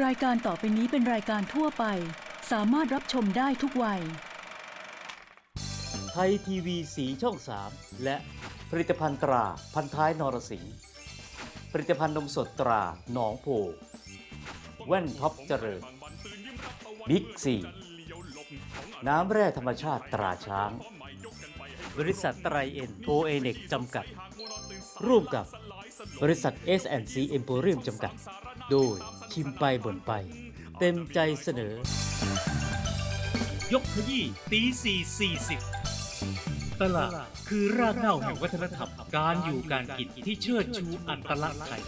รายการต่อไปนี้เป็นรายการทั่วไป สามารถรับชมได้ทุกวัย ไทยทีวีสีช่อง 3 และผลิตภัณฑ์ตราพันท้ายนรสิงห์ผลิตภัณฑ์นมสดตราหนองโพ แว่นท็อปเจริญบิ๊กซีน้ำแร่ธรรมชาติตราช้าง บริษัทไตรเอ็นโอเอเน็กจำกัด ร่วมกับบริษัท s c e m p o r i u m จำกัด โดยชิมไปบ่นไป เต็มใจเสนอ ยกขยี้ตีสี่สี่สิบตลาดคือรากเหง้าแห่งวัฒนธรรมการอยู่การกินที่เชิดชูอัตลักษณ์ไทย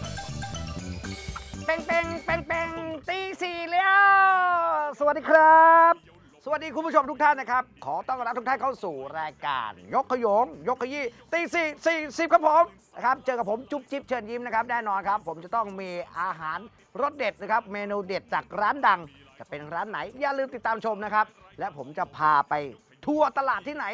เป่งเป่งเป่งเป่งตีสี่แล้ว สวัสดีครับ สวัสดีคุณผู้ชมทุกท่านนะครับ ขอต้อนรับทุกท่านเข้าสู่รายการ ยกขยง ยกขยี้ตีสี่สี่สิบครับผมนะครับเจอกับผมจุ๊บจิ๊บเชิญยิ้มนะครับแน่นอนครับ ผมจะต้องมีอาหารรสเด็ดนะครับ เมนูเด็ดจากร้านดัง จะเป็นร้านไหนอย่าลืมติดตามชมนะครับ และผมจะพาไปทัวร์ตลาดที่ไหน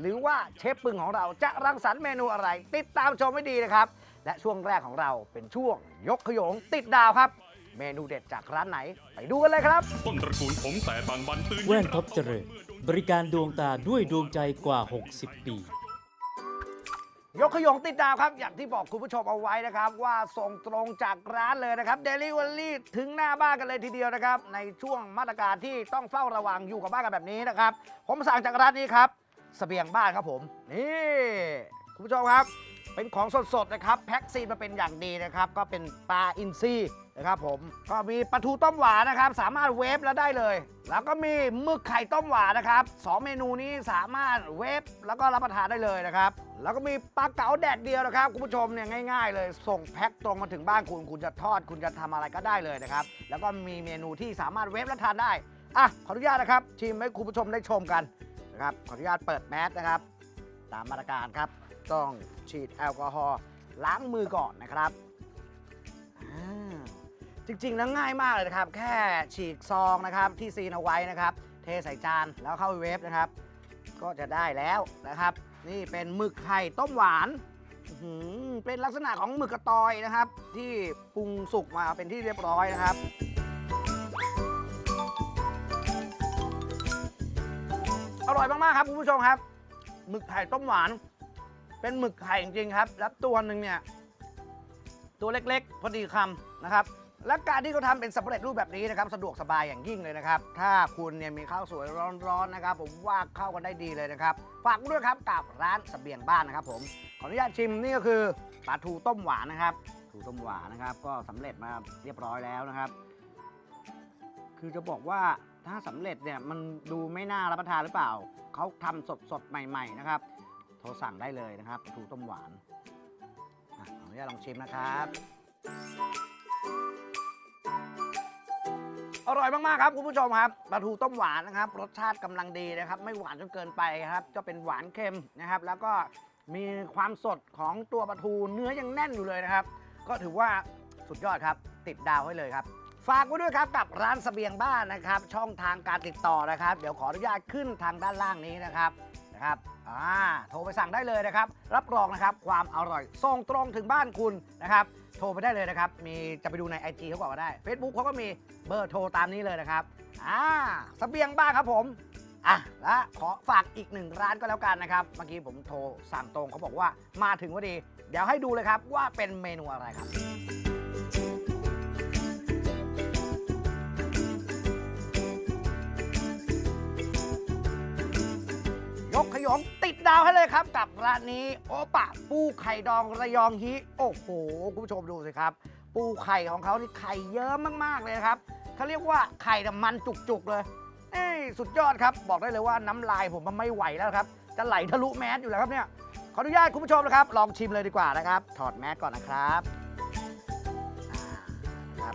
หรือว่าเชฟปึงของเราจะรังสรรค์เมนูอะไร ติดตามชมให้ดีนะครับ และช่วงแรกของเราเป็นช่วงยกขยงติดดาวครับ เมนูเด็ดจากร้านไหน ไปดูกันเลยครับ ต้นตระกูลผมแต่บางบันตื่นแว่นท็อปเจริญ บริการดวงตาด้วยดวงใจกว่า 60 ปี ยกขยงติดดาวครับ อย่างที่บอกคุณผู้ชมเอาไว้นะครับ ว่าส่งตรงจากร้านเลยนะครับเดลิเวอรี่ถึงหน้าบ้านกันเลยทีเดียวนะครับ ในช่วงมาตรการที่ต้องเฝ้าระวังอยู่กับบ้านกันแบบนี้นะครับ ผมสั่งจากร้านนี้ครับเสบียงบ้านครับผม นี่คุณผู้ชมครับ เป็นของสดๆนะครับ แพ็คซีนมาเป็นอย่างดีนะครับ ก็เป็นปลาอินทรี นะครับผมก็มีปลาทูต้มหวานนะครับ สามารถเวฟแล้วได้เลย แล้วก็มีหมึกไข่ต้มหวานนะครับสองเมนูนี้สามารถเวฟแล้วก็รับประทานได้เลยนะครับ แล้วก็มีปลาเก๋าแดดเดียวนะครับคุณผู้ชมเนี่ยง่าย ๆ เลย ส่งแพ็คตรงมาถึงบ้านคุณ คุณจะทอด คุณจะทำอะไรก็ได้เลยนะครับ แล้วก็มีเมนูที่สามารถเวฟและทานได้อะขออนุญาตนะครับชิมให้คุณผู้ชมได้ชมกันนะครับขออนุญาตเปิดแมสนะครับ ตามมาตรการครับ ต้องฉีดแอลกอฮอล์ล้างมือก่อนนะครับอ่า จริงๆนะง่ายมากเลยนะครับ แค่ฉีกซองนะครับที่ซีนเอาไว้นะครับ เทใส่จานแล้วเข้าเวฟนะครับ ก็จะได้แล้วนะครับ นี่เป็นหมึกไข่ต้มหวานอื้อหือเป็นลักษณะของหมึกกระตอยนะครับ ที่ปรุงสุกมาเป็นที่เรียบร้อยนะครับ อร่อยมากๆครับคุณผู้ชมครับ หมึกไข่ต้มหวาน เป็นหมึกไข่จริงๆครับ แล้วตัวหนึ่งเนี่ย ตัวเล็กๆ พอดีคำนะครับ และการที่เขาทำเป็นสำเร็จรูปแบบนี้นะครับสะดวกสบายอย่างยิ่งเลยนะครับ ถ้าคุณเนี่ยมีข้าวสวยร้อนๆนะครับ ผมว่าเข้ากันได้ดีเลยนะครับฝากด้วยครับกับร้านเสบียงบ้านนะครับ ผมขออนุญาตชิมนี่ก็คือปลาทูต้มหวานนะครับทูต้มหวานนะครับ ก็สำเร็จมาเรียบร้อยแล้วนะครับ คือจะบอกว่าถ้าสำเร็จเนี่ยมันดูไม่น่ารับประทานหรือเปล่าเขาทำสดสดๆใหม่ ๆนะครับ โทรสั่งได้เลยนะครับปลาทูต้มหวานขออนุญาตลองชิมนะครับ อร่อยมากๆครับคุณผู้ชมครับปลาทูต้มหวานนะครับ รสชาติกำลังดีนะครับ ไม่หวานจนเกินไปครับจะเป็นหวานเค็มนะครับ แล้วก็มีความสดของตัวปลาทูเนื้อยังแน่นอยู่เลยนะครับ ก็ถือว่าสุดยอดครับ ติดดาวให้เลยครับ ฝากไว้ด้วยครับกับร้านเสบียงบ้านนะครับ ช่องทางการติดต่อนะครับ เดี๋ยวขออนุญาตขึ้นทางด้านล่างนี้นะครับ นะครับอ่าโทรไปสั่งได้เลยนะครับ รับรองนะครับความอร่อยส่งตรงถึงบ้านคุณนะครับโทรไปได้เลยนะครับ มีจะไปดูใน IG เขาบอกว่าได้ Facebook เขาก็มีเบอร์โทรตามนี้เลยนะครับอ่าสเบียงบ้านครับผมอะและขอฝากอีกหนึ่งร้านก็แล้วกันนะครับเมื่อกี้ผมโทรสั่งตรงเขาบอกว่ามาถึงพอดี เดี๋ยวให้ดูเลยครับว่าเป็นเมนูอะไรครับ ยกขยงติดดาวให้เลยครับ กับร้านนี้โอปะปูไข่ดองระยองฮิโอ้โหคุณผู้ชมดูสิครับ ปูไข่ของเขานี่ไข่เยอะมากๆเลยครับเขาเรียกว่าไข่มันจุกๆเลยเอ้สุดยอดครับ บอกได้เลยว่าน้ำลายผมมันไม่ไหวแล้วครับ จะไหลทะลุแมสอยู่แล้วครับเนี่ยขออนุญาตคุณผู้ชมนะครับ ลองชิมเลยดีกว่านะครับ ถอดแมสก่อนนะครับอ่านะครับ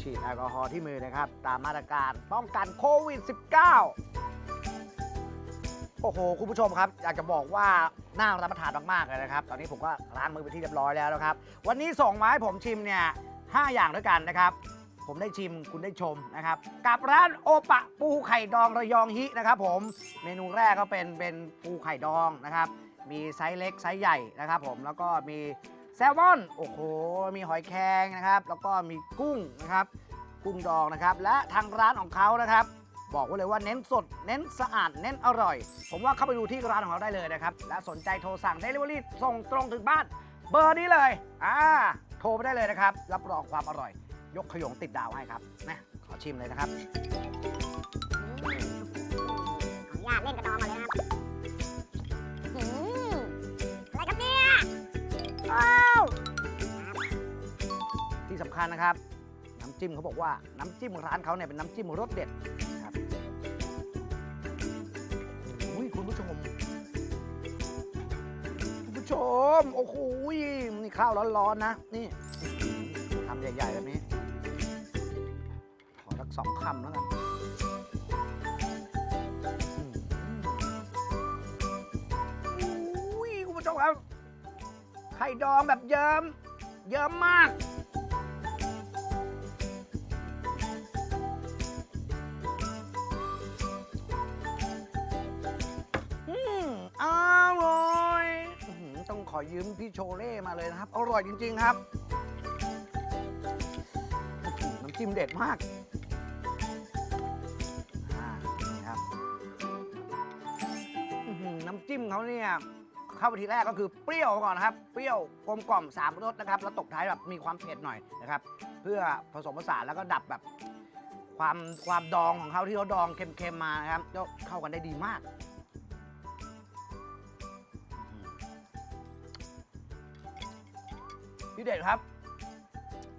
ฉีดแอลกอฮอล์ที่มือนะครับ ตามมาตรการป้องกันโควิด -19 โอ้โห คุณผู้ชมครับ อยากจะบอกว่าน่ารับประทานมากๆเลยนะครับ ตอนนี้ผมก็ล้างมือไปที่เรียบร้อยแล้วนะครับ วันนี้ส่งมาให้ผมชิมเนี่ยห้าอย่างด้วยกันนะครับ ผมได้ชิมคุณได้ชมนะครับ กับร้านโอปะปูไข่ดองระยองฮินะครับ ผม เมนูแรกก็เป็นเป็นปูไข่ดองนะครับ มีไซส์เล็กไซส์ใหญ่นะครับ ผม แล้วก็มีแซลมอน โอ้โห มีหอยแครงนะครับ แล้วก็มีกุ้งนะครับ กุ้งดองนะครับ และทางร้านของเขานะครับ บอกไว้เลยว่าเน้นสด เน้นสะอาด เน้นอร่อย ผมว่าเข้าไปดูที่ร้านของเขาได้เลยนะครับ และสนใจโทรสั่ง Delivery ส่งตรงถึงบ้าน เบอร์นี้เลย อ่า โทรไปได้เลยนะครับ รับรองความอร่อย ยกขยงติดดาวให้ครับนะขอชิมเลยนะครับ ขออนุญาตเล่นกระดองก่อนเลยนะครับอืมอะไรครับเนี่ยอ้าวที่สำคัญนะครับ น้ำจิ้มเขาบอกว่าน้ำจิ้มร้านเขาเนี่ยเป็นน้ำจิ้มรสเด็ด มโอ้โหนี่ข้าวร้อนๆนะ นี่ทำใหญ่ๆแบบนี้ ขอสักสองคำแล้วกันอุ้ยคุณผู้ชมครับ ไข่ดองแบบเยิ้ม เยิ้มมาก อต้องขอยืมพี่โชเล่มาเลยนะครับ อร่อยจริง ๆ ครับ น้ำจิ้มเด็ดมากนี่ครับน้ำจิ้มเขาเนี่ยเข้าไปทีแรกก็คือเปรี้ยวก่อนนะครับ เปรี้ยวกลมกล่อมสามรสนะครับ แล้วตกท้ายแบบมีความเผ็ดหน่อยนะครับ เพื่อผสมผสานแล้วก็ดับแบบความความดองของเขาที่เขาดองเค็มๆมานะครับก็เข้ากันได้ดีมาก พี่เด็ดครับ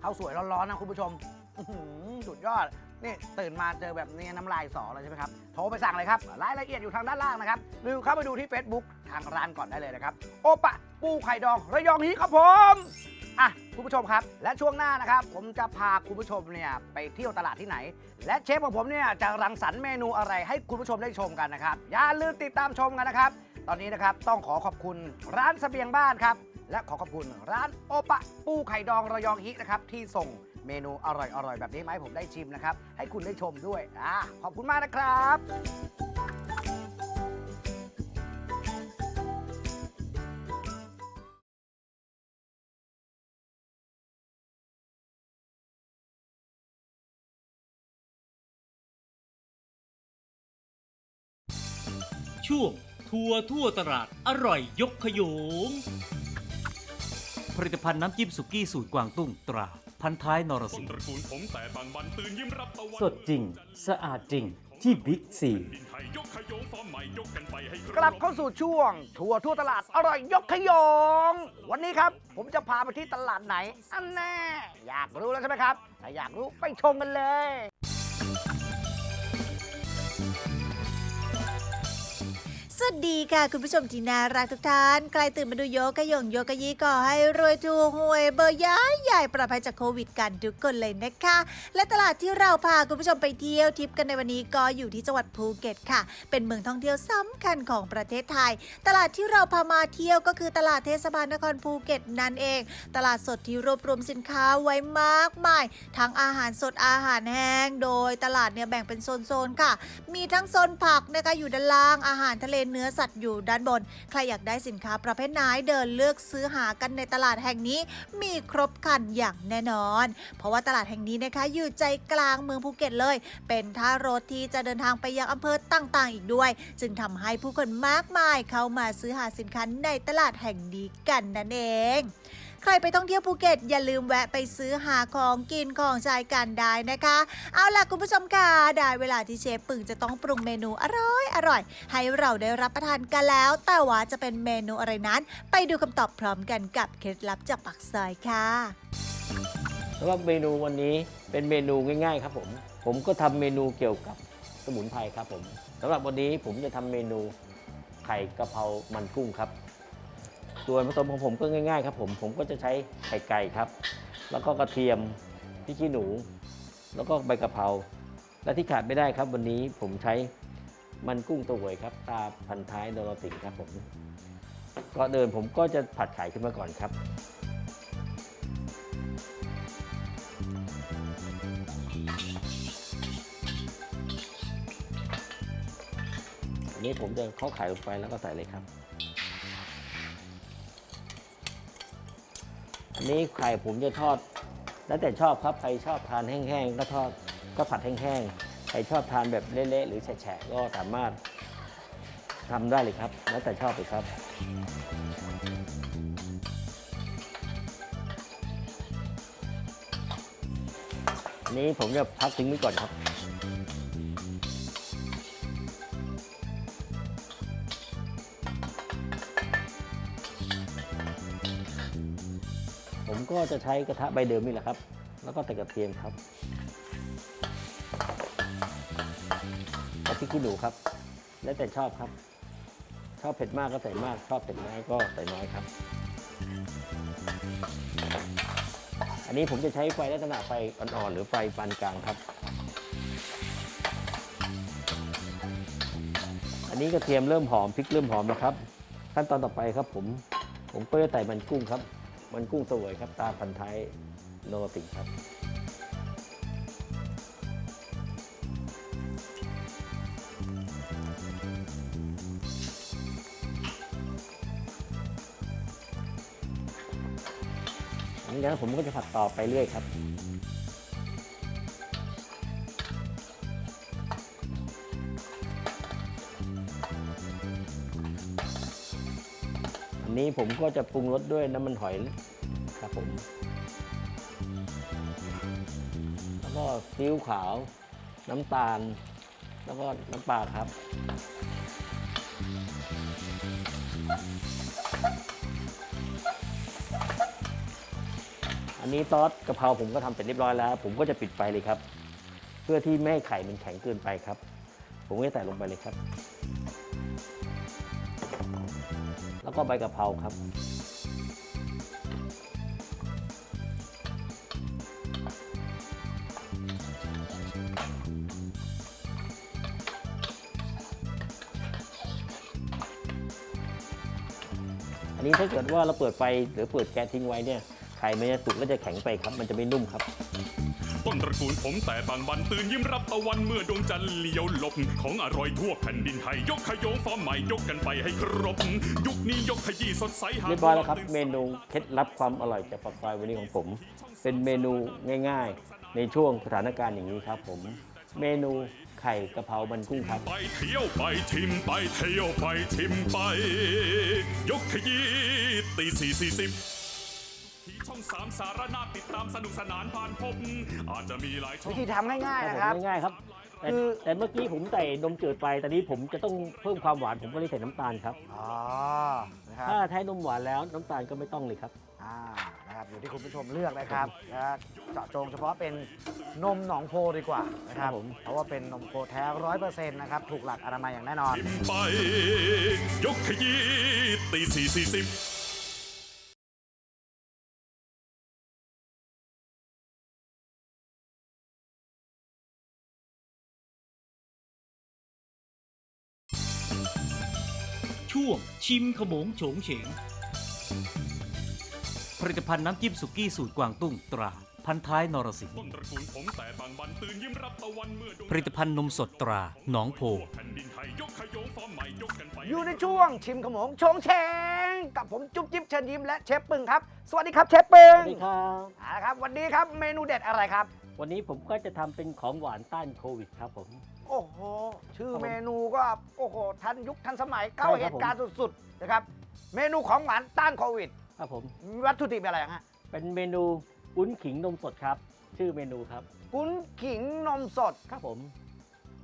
ข้าวสวยร้อนๆนะคุณผู้ชมสุดยอด นี่ตื่นมาเจอแบบนี้น้ำลายสอเลยใช่ไหมครับ โทรไปสั่งเลยครับ รายละเอียดอยู่ทางด้านล่างนะครับ หรือเข้าไปดูที่ Facebook ทางร้านก่อนได้เลยนะครับ โอปะ ปูไข่ดองระยองนี้ครับผมอะคุณผู้ชมครับ และช่วงหน้านะครับ ผมจะพาคุณผู้ชมเนี่ยไปเที่ยวตลาดที่ไหน และเชฟของผมเนี่ยจะรังสรรค์เมนูอะไรให้คุณผู้ชมได้ชมกันนะครับ อย่าลืมติดตามชมกันนะครับ ตอนนี้นะครับต้องขอขอบคุณร้านเสบียงบ้านครับ และขอขอบคุณร้านโอปะ ปูไข่ดองระยองฮินะครับที่ส่งเมนูอร่อยๆ แบบนี้มาให้ผมได้ชิมนะครับ ให้คุณได้ชมด้วยอ่าขอบคุณมากนะครับช่วงทัวร์ทั่วตลาดอร่อยยกขยง ผลิตภัณฑ์น้ำจิ้มสุกี้สูตรกวางตุ้งตรา พันท้ายนรต้สินงตระกูลผมแต่บางบันตื่นยิ้มรับตะวันสดจริง สะอาดจริงที่บิ๊กซี ดินไทยยกขยงฟอร์มใหม่ยกกันไปให้ครบ กลับเข้าสู่ช่วง ทัวร์ทั่วตลาดอร่อยยกขยง วันนี้ครับ ผมจะพาไปที่ตลาดไหน อันแน่ อยากรู้แล้วใช่ไหมครับ ถ้าอยากรู้ไปชมกันเลย วัสดีค่ะ คุณผู้ชมที่น่ารักทุกท่าน ใกล้ตื่นมาดูโยกกะยงโยกกะยีก่อให้รวยถูกหวยเบอร์ย้ายใหญ่ปลอดภัยจากโควิดกันทุกคนเลยนะคะ และตลาดที่เราพาคุณผู้ชมไปเที่ยวทริปกันในวันนี้ก็อยู่ที่จังหวัดภูเก็ตค่ะ เป็นเมืองท่องเที่ยวสำคัญของประเทศไทย ตลาดที่เราพามาเที่ยวก็คือตลาดเทศบาลนครภูเก็ตนั่นเอง ตลาดสดที่รวบรวมสินค้าไว้มากมาย ทั้งอาหารสดอาหารแห้ง โดยตลาดเนี่ยแบ่งเป็นโซนๆค่ะ มีทั้งโซนผักนะคะอยู่ด้านล่างอาหารทะเลเนื้อสัตว์อยู่ด้านบน ใครอยากได้สินค้าประเภทไหนเดินเลือกซื้อหากันในตลาดแห่งนี้มีครบครันอย่างแน่นอน เพราะว่าตลาดแห่งนี้นะคะอยู่ใจกลางเมืองภูเก็ตเลย เป็นท่ารถที่จะเดินทางไปยังอำเภอต่างๆ อีกด้วย จึงทำให้ผู้คนมากมายเข้ามาซื้อหาสินค้าในตลาดแห่งนี้กันนั่นเอง ใครไปท่องเที่ยวภูเก็ตอย่าลืมแวะไปซื้อหาของกินของใช้กันได้นะคะ เอาล่ะคุณผู้ชมค่ะได้เวลาที่เชฟปึงจะต้องปรุงเมนูอร่อยอร่อย ให้เราได้รับประทานกันแล้ว แต่ว่าจะเป็นเมนูอะไรนั้น ไปดูคำตอบพร้อมกันกับเคล็ดลับจากปักซอยค่ะสำหรับเมนูวันนี้เป็นเมนูง่ายๆครับผม ผมก็ทำเมนูเกี่ยวกับสมุนไพรครับผมสำหรับวันนี้ผมจะทำเมนูไข่กะเพรามันกุ้งครับ ส่วนผสมของผมก็ง่ายๆครับผมผมก็จะใช้ไข่ไก่ครับ แล้วก็กระเทียมพริกขี้หนู แล้วก็ใบกะเพราและที่ขาดไม่ได้ครับ วันนี้ผมใช้มันกุ้งตัวหวยครับตาพันท้ายนรสิงห์ครับผมก็เดินผมก็จะผัดไข่ขึ้นมาก่อนครับอันนี้ผมจะเข้าไข่ลงไปแล้วก็ใส่เลยครับ นี้ไข่ผมจะทอด แล้วแต่ชอบครับใครชอบทานแห้งๆก็ทอดก็ผัดแห้งๆใครชอบทานแบบเละๆหรือแฉะๆก็สามารถทำได้เลยครับ แล้วแต่ชอบเลยครับนี้ผมจะพักทิ้งไว้ก่อนครับ ก็จะใช้กระทะใบเดิมนี่แหละครับ แล้วก็แต่กระเทียมครับกระพริกขี้หนูครับ แล้วแต่ชอบครับ ชอบเผ็ดมากก็ใส่มาก ชอบเผ็ดน้อยก็ใส่น้อยครับ อันนี้ผมจะใช้ไฟลักษณะไฟอ่อนๆหรือไฟปานกลางครับ อันนี้กระเทียมเริ่มหอมพริกเริ่มหอมแล้วครับ ขั้นตอนต่อไปครับผมผมก็จะใส่มันกุ้งครับ มันกุ้งสวยครับ ตาพันท้ายโนติครับหลังจากนั้นผมก็จะผัดต่อไปเรื่อยครับ นี้ผมก็จะปรุงรสด้วยน้ำมันหอยครับผม แล้วก็ซีอิ๊วขาว น้ำตาล แล้วก็น้ำปลาครับอันนี้ซอสกะเพราผมก็ทำเสร็จเรียบร้อยแล้ว ผมก็จะปิดไฟเลยครับ เพื่อที่ไม่ให้ไข่มันแข็งเกินไปครับ ผมก็จะใส่ลงไปเลยครับ ก็ใบกะเพราครับ อันนี้ถ้าเกิดว่าเราเปิดไฟหรือเปิดแก๊สทิ้งไว้เนี่ยไข่มันจะสุกและจะแข็งไปครับ มันจะไม่นุ่มครับ ต้นตระกูลผมแต่บางบันตื่นยิ้มรับะวันเมื่อดวงจันทร์เลี้ยวหลบ ของอร่อยทั่วแผ่นดินไทย ยกขยงฟอร์มใหม่ยกกันไปให้ครบ ยุคนี้ยกขยี้สดใสหาเรียบร้อยแล้วครับ เมนูเคล็ดลับความอร่อยจากปากซอยวันนี้ของผม เป็นเมนูง่ายๆ ในช่วงสถานการณ์อย่างนี้ครับผม เมนูไข่กะเพรามันกุ้งครับ ไปเที่ยวไปชิมไปเที่ยวไปชิมไป ยกขยี้ตีสี่สี่สิบที่ช่อง สามสารนาติดตามสนุกสนานผ่านพบอาจจะมีหลายช่อวิงธีทำง่ายๆครับนะครับผมง่ายๆครับแต่คือแต่เมื่อกี้ผมใส่นมจืดไปตอนนี้ผมจะต้องเพิ่มความหวานผมก็เลยใส่น้ำตาลครับ อ๋อนะครับถ้าใช้นมหวานแล้วน้ำตาลก็ไม่ต้องเลยครับ อ่านะครับอยู่ที่คุณผู้ชมเลือกนะครับนะเจาะจงเฉพาะเป็นนมหนองโพดีกว่านะครับครับผม เพราะว่าเป็นนมโพแท้ร้อยเปอร์เซ็นต์นะครับถูกหลักอนามัยอย่างแน่นอน ชิมไป ยกขยี้ตีสี่สี่สิบ ช่วงชิมขโมงโฉงเฉง ผลิตภัณฑ์น้ำจิ้มสุกี้สูตรกวางตุ้งตรา พันท้ายนรสิงห์ต้นตระกูลผมแต่บางบันตื่นยิ้มรับตะวันเมื่อดวงผลิตภัณฑ์นมสดตราหนองโพทั่วแผ่นดินไทยยกขยงฟอร์มใหม่ยกกันไป อยู่ในช่วงชิมขโมงชงเชง กับผมจุ๊บจิ๊บเชิญยิ้มและเชฟปึงครับ สวัสดีครับเชฟปึสงวัสดีครับ เอาละครับ วันนี้ครับเมนูเด็ดอะไรครับ วันนี้ผมก็จะทำเป็นของหวานต้านโควิดครับผม โอ้โห ชื่อครับผมเมนูก็โอ้โหทันยุคทันสมัยเข้าใช่เหครับตุการณ์สุดๆนะครับ เมนูของหวานต้านโควิด ครับผม วัตถุดิบอะไรฮะเป็นเมนูอุ้นขิงนมสดครับ ชื่อเมนูครับกุ้นขิงนมสดครับผม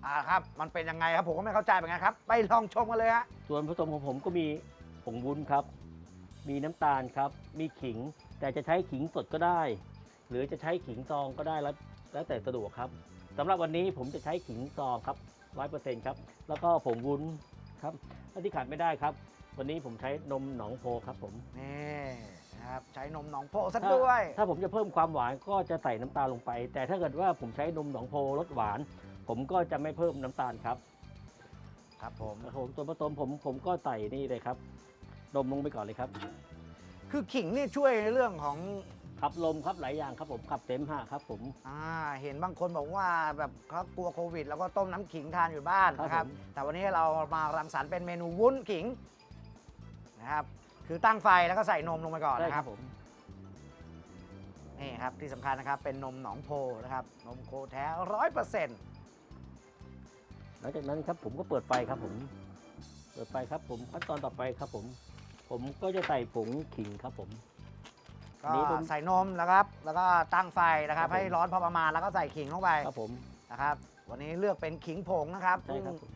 อ่าครับมันเป็นยังไงครับผมก็ไม่เข้าใจเหมือนกันครับ ไปลองชมกันเลยฮะส่วนผสมของผมก็มีผงวุ้นครับ มีน้ำตาลครับ มีขิง แต่จะใช้ขิงสดก็ได้ หรือจะใช้ขิงซองก็ได้แล้ว แล้วแต่สะดวกครับสำหรับวันนี้ผมจะใช้ขิงซองครับร้อยเปอร์เซ็นต์ครับ แล้วก็ผงวุ้นครับและที่ขาดไม่ได้ครับ วันนี้ผมใช้นมหนองโพครับผมนี่นะครับใช้นมหนองโพซะถ้าด้วย ถ้าผมจะเพิ่มความหวานก็จะใส่น้ำตาลลงไป แต่ถ้าเกิดว่าผมใช้นมหนองโพรสหวาน ผมก็จะไม่เพิ่มน้ำตาลครับครับผมครับผมส่วนผสมผมผมก็ใส่นี่เลยครับนมลงไปก่อนเลยครับ คือขิงนี่ช่วยในเรื่องของ ขับลมครับหลายอย่างครับผมขับเสมหะครับผม อ่าเห็นบางคนบอกว่าแบบเขากลัวโควิด แล้วก็ต้มน้ำขิงทานอยู่บ้านครับนะครับผม แต่วันนี้เรามารังสรรค์เป็นเมนูวุ้นขิงนะครับ คือตั้งไฟแล้วก็ใส่นมลงไปก่อนใช่นะคครัรับบผมนี่ครับที่สำคัญนะครับเป็นนมหนองโพนะครับ นมโคแท้ร้อยเปอร์เซ็นต์หลังจากนั้นครับผมก็เปิดไฟครับผม เปิดไฟครับผมขั้นตอนต่อไปครับผม ผมก็จะใส่ผงขิงครับผม ก็นี่ผมใส่นมนะครับ แล้วก็ตั้งไฟนะครับ ครับผม ให้ร้อนพอประมาณแล้วก็ใส่ขิงลงไปครับผม นะครับ วันนี้เลือกเป็นขิงผงนะครับใช่ครับผม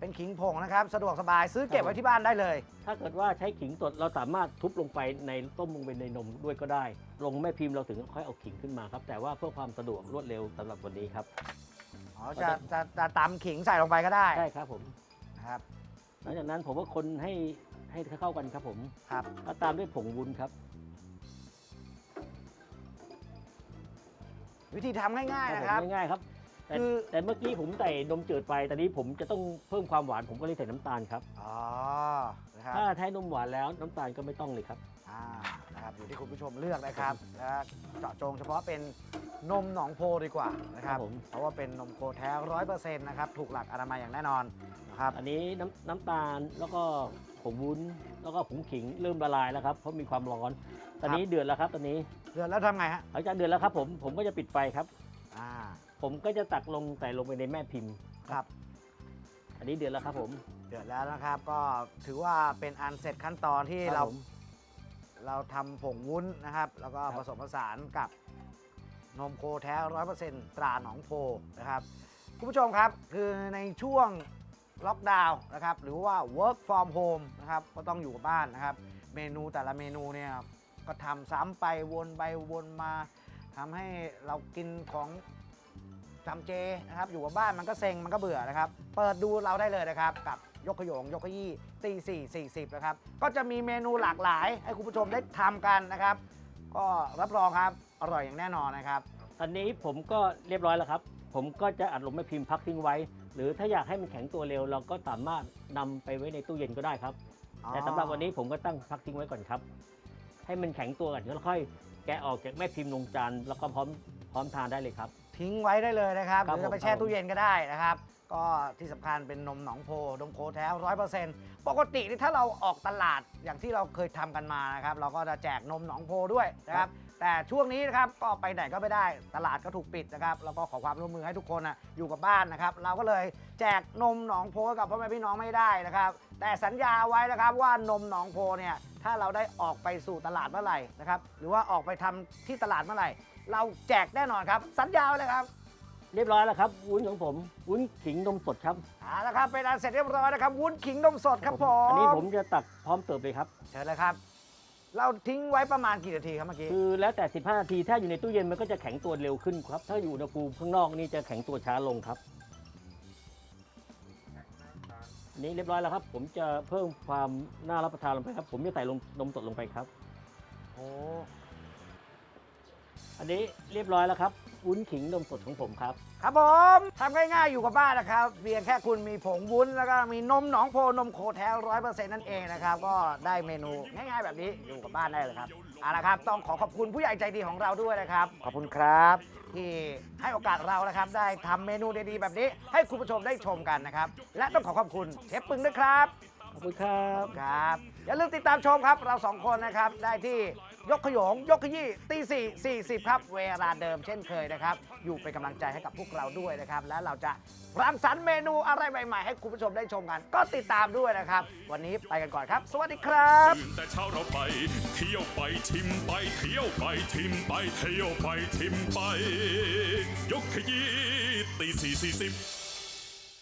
เป็นขิงผงนะครับ สะดวกสบายซื้อเก็บครับผมไว้ที่บ้านได้เลย ถ้าเกิดว่าใช้ขิงสดเราสามารถทุบลงไปในต้มลงไปในนมด้วยก็ได้ ลงแม่พิมพ์เราถึงค่อยเอาขิงขึ้นมาครับ แต่ว่าเพื่อความสะดวกรวดเร็วสำหรับวันนี้ครับ อ๋อจะจะจะตำขิงใส่ลงไปก็ได้ใช่ครับผม นะครับ หลังจากนั้นผมก็คนให้ให้เข้ากันครับผมครับแล้วตามด้วยผงวุ้นครับ วิธีทำง่ายๆครับนะครับผมง่ายๆครับแต่คือ แต่เมื่อกี้ผมใส่นมจืดไปแต่นี้ผมจะต้องเพิ่มความหวานผมก็เลยใส่น้ำตาลครับ อ๋อนะครับถ้าใช้นมหวานแล้วน้ำตาลก็ไม่ต้องเลยครับ อ่า นะครับอยู่ที่คุณผู้ชมเลือกนะครับและเจาะจงเฉพาะเป็นนมหนองโพดีกว่านะครับครับผมเพราะว่าเป็นนมโคแท้ร้อยเปอร์เซ็นต์นะครับถูกหลักอนามัยอย่างแน่นอนนะครับอันนี้น้ำน้ำตาลแล้วก็ผงวุ้นแล้วก็ผงขิงเริ่มละลายแล้วครับเพราะมีความร้อน ตอนนี้เดือดแล้วครับตอนนี้เดือนแล้วทำไงฮะหลังจากเดือดแล้วครับผมผมก็จะปิดไฟครับอ่าผมก็จะตักลงใส่ลงไปในแม่พิมพ์ครับ อันนี้เดือดแล้วครับผม เดือดแล้วนะครับก็ถือว่าเป็นอันเสร็จขั้นตอนที่คบเราผม เราทำผงวุ้นนะครับ แล้วก็ครับผสมผสานกับนมโคแท้ร้อยเปอร์เซ็นต์ตราหนองโพนะครับ คุณผู้ชมครับคือในช่วงล็อกดาวน์นะครับ หรือว่า work from home นะครับ ก็ต้องอยู่กับบ้านนะครับ เมนูแต่ละเมนูเนี่ยก็ทำซ้ำไปวนไปวนมาทำให้เรากินของจำเจนะครับ อยู่กับบ้านมันก็เซ็งมันก็เบื่อนะครับ เปิดดูเราได้เลยนะครับกับ ยกขยงยกขยี้ตีสี่สี่สิบนะครับ ก็จะมีเมนูหลากหลาย ให้คุณผู้ชมได้ทำกันนะครับ ก็รับรองครับอร่อยอย่างแน่นอนนะครับตอนนี้ผมก็เรียบร้อยแล้วครับ ผมก็จะอัดลงแม่พิมพ์พักทิ้งไว้ หรือถ้าอยากให้มันแข็งตัวเร็ว เราก็สามารถนำไปไว้ในตู้เย็นก็ได้ครับ แต่สำหรับวันนี้ผมก็ตั้งพักทิ้งไว้ก่อนครับ ให้มันแข็งตัวก่อนแล้วค่อยแกะออกจากแม่พิมพ์ลงจานแล้วก็พร้อมพร้อมทานได้เลยครับ ทิ้งไว้ได้เลยนะครับหครับรือจะไปผมแช่ครับ ตู้เย็นก็ได้นะครับ ก็ที่สำคัญเป็นนมหนองโพนมโคแท้ร้อยเปอร์เซ็นต์ปกตินี่ถ้าเราออกตลาดอย่างที่เราเคยทำกันมานะครับ เราก็จะแจกนมหนองโพด้วยนะครับ แต่ช่วงนี้นะครับก็ไปไหนก็ไม่ได้ตลาดก็ถูกปิดนะครับแล้วก็ขอความร่วมมือให้ทุกคนนะอยู่กับบ้านนะครับ เราก็เลยแจกนมหนองโพกับพ่อแม่พี่น้องไม่ได้นะครับ แต่สัญญาไว้นะครับว่านมหนองโพเนี่ยถ้าเราได้ออกไปสู่ตลาดเมื่อไหร่นะครับหรือว่าออกไปทำที่ตลาดเมื่อไหร่ เราแจกแน่นอนครับ สัญญาไว้เลยครับ เรียบร้อยแล้วครับ วุ้นของผม วุ้นขิงนมสดครับเอาละครับเป็นอันเสร็จเรียบร้อยนะครับ วุ้นขิงนมสดครับผมอันนี้ผมจะตักพร้อมเสิร์ฟเลยครับ เชิญเลยครับ เราทิ้งไว้ประมาณกี่นาทีครับเมื่อกี้ คือแล้วแต่ 15 นาที ถ้าอยู่ในตู้เย็นมันก็จะแข็งตัวเร็วขึ้นครับ ถ้าอยู่อุณหภูมิข้างนอกนี่จะแข็งตัวช้าลงครับ อันนี้เรียบร้อยแล้วครับ ผมจะเพิ่มความน่ารับประทานลงไปครับ ผมจะใส่ลงนมสดลงไปครับ โอ้ อันนี้เรียบร้อยแล้วครับวุ้นขิงนมสดของผมครับ ครับผมทำง่ายๆอยู่กับบ้านนะครับ เพียงแค่คุณมีผงวุ้น แล้วก็มีนมหนองโพนมโคแท้ร้อยเปอร์เซ็นต์นั่นเองนะครับ ก็ได้เมนูง่ายๆแบบนี้อยู่กับบ้านได้เลยครับเอาละครับต้องขอขอบคุณผู้ใหญ่ใจดีของเราด้วยนะครับ ขอบคุณครับ ที่ให้โอกาสเรานะครับ ได้ทำเมนูดีๆแบบนี้ ให้คุณผู้ชมได้ชมกันนะครับ และต้องขอขอบคุณเชฟปึงด้วยครับ ขอบคุณครับ ครับอย่าลืมติดตามชมครับเราสองคนนะครับได้ที่ ยกขยง ยกขยี้ตีสี่สี่สิบครับ เวลาเดิมเช่นเคยนะครับ อยู่เป็นกำลังใจให้กับพวกเราด้วยนะครับ และเราจะรังสรรค์เมนูอะไรใหม่ ๆ ให้คุณผู้ชมได้ชมกัน ก็ติดตามด้วยนะครับ วันนี้ไปกันก่อนครับ สวัสดีครับ ตื่นแต่เช้าเราไป เที่ยวไปชิมไปเที่ยวไปชิมไปเที่ยวไปชิมไป ยกขยี้ตีสี่สี่สิบ